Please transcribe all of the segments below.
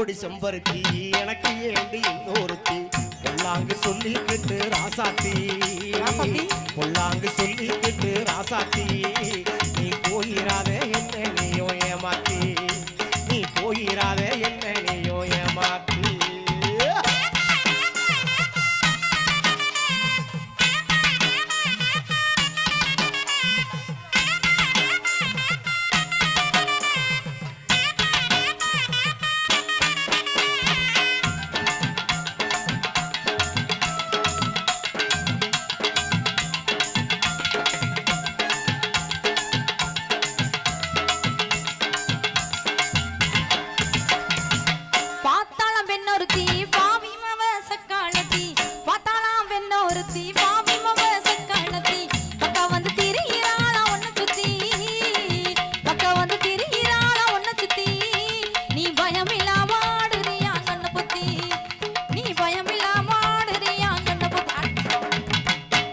ஜோடி செம்பருத்தி எனக்கு ஏண்டி இன்னொருத்தி. பொல்லாங்கு சொல்லிக்கிட்டு ராசாத்தி. ராசாத்தி? பொல்லாங்கு சொல்லிக்கிட்டு ராசாத்தி. நீ போயிராத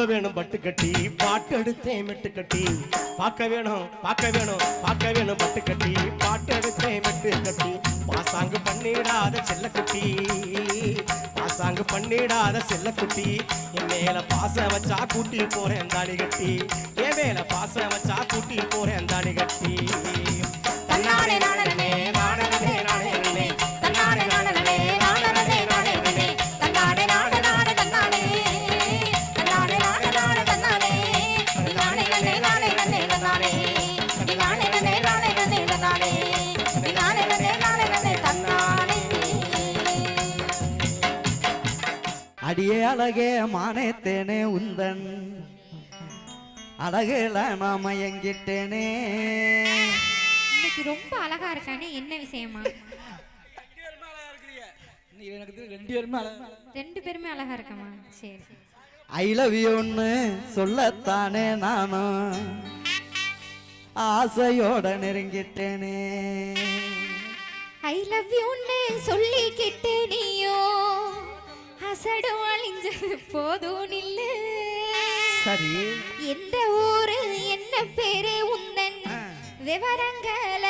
பார்க்க வேணும் பட்டு கட்டி. பாட்டு எடுத்தேன் மெட்டு கட்டி. பார்க்க வேணும் பார்க்க வேணும் பார்க்க வேணும் பட்டு கட்டி. பாட்டு எடுத்தேன் மெட்டு கட்டி. பாசாங்கு பண்ணிடாத செல்லக்குட்டி பாசாங்கு பண்ணிடாத செல்லக்குட்டி என் மேல பாச வச்சா கூட்டி போறேன் தாடி கட்டி. என் மேல பாச வச்சா கூட்டி போறேன் தாடி கட்டி. அடியே அழகே மானேத்தேனே உந்தன். அழகுல நாம எங்கிட்டேனே இன்னைக்கு ரொம்ப அழகா இருக்கானே என்ன விஷயமா? நீ எனக்கு தெரிஞ்சு ரெண்டு பேருமே அழகா ரெண்டு பேருமே அழகா இருக்கமா? சரி ஐ லவ் யூன்னு சொல்லத்தானே நானும் ஆசையோட நெருங்கிட்டேனே. ஐ லவ் யூன்னு சொல்லிக்கிட்டு நீயோ. அசடு அழிஞ்சது போதும் நில்லு சரி. எந்த ஊரு என்ன பேரு உந்தன் விவரங்களை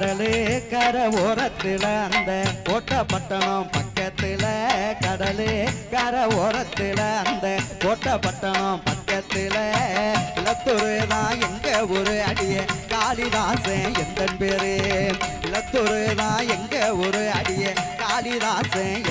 கடலே கரை ஓரத்தில் அந்த கோட்டப்பட்டணம் பக்கத்துல கடலே கரை ஓரத்தில் அந்த கோட்டப்பட்டணம் பக்கத்துல. இளத்தூரு தான் எங்க ஒரு அடிய? காளிதாசன் எந்த பேரு? இளத்தூரு தான் எங்க ஒரு அடிய? காளிதாசன்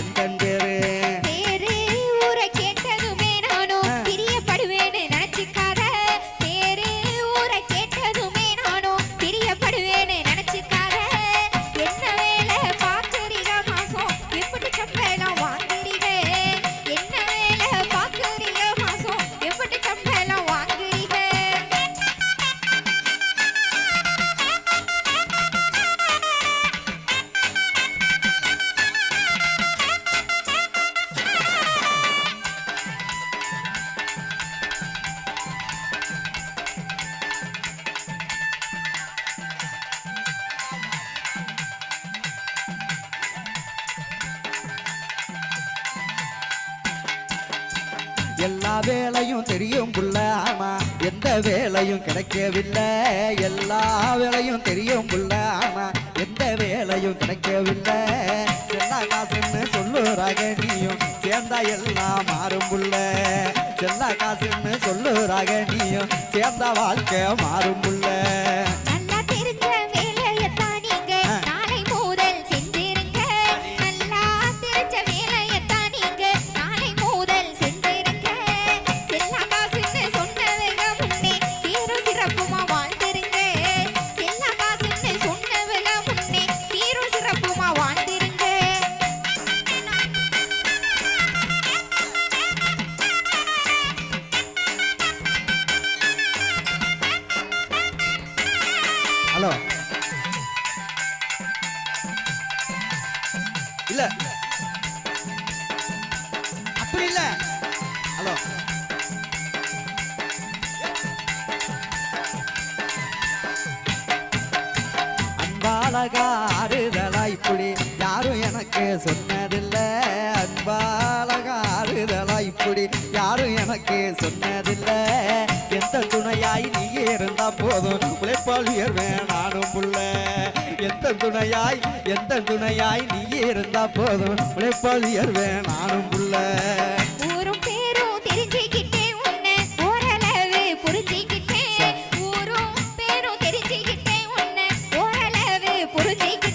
எல்லா வேலையும் தெரியும் புள்ள. ஆனா எந்த வேலையும் கிடைக்கவில்லை. எல்லா வேலையும் தெரியும் புள்ள. ஆனா எந்த வேலையும் கிடைக்கவில்லை. செல்லா காசுன்னு சொல்லுறாக நீயும். சேர்ந்தா எல்லாம் மாறும் புள்ள. செல்லா காசுன்னு சொல்லுறாக நீயும். சேர்ந்தா வாழ்க்கை மாறும் புள்ள. இல்ல. அப்படி இல்ல. ஹலோ அன்பாலகா ஆறுதலா புலி. யாரும் எனக்கு சொன்னதில்லை அன்பா. அப்படி யாரும் எனக்கு சொன்னதில்லை. எந்த துணையாய் நீயே இருந்தா போதும். உழைப்பால் உயர்வேன் நானும் புள்ள எந்த துணையாய் எந்த துணையாய் நீயே இருந்தா போதும். உழைப்பால் உயர்வேன் நானும் புள்ள புரிஞ்சிக்கிட்டேன் ஊரும் பேரும் தெரிஞ்சுக்கிட்டேன் உன்னை ஓரளவு புரிஞ்சிக்கிட்டேன்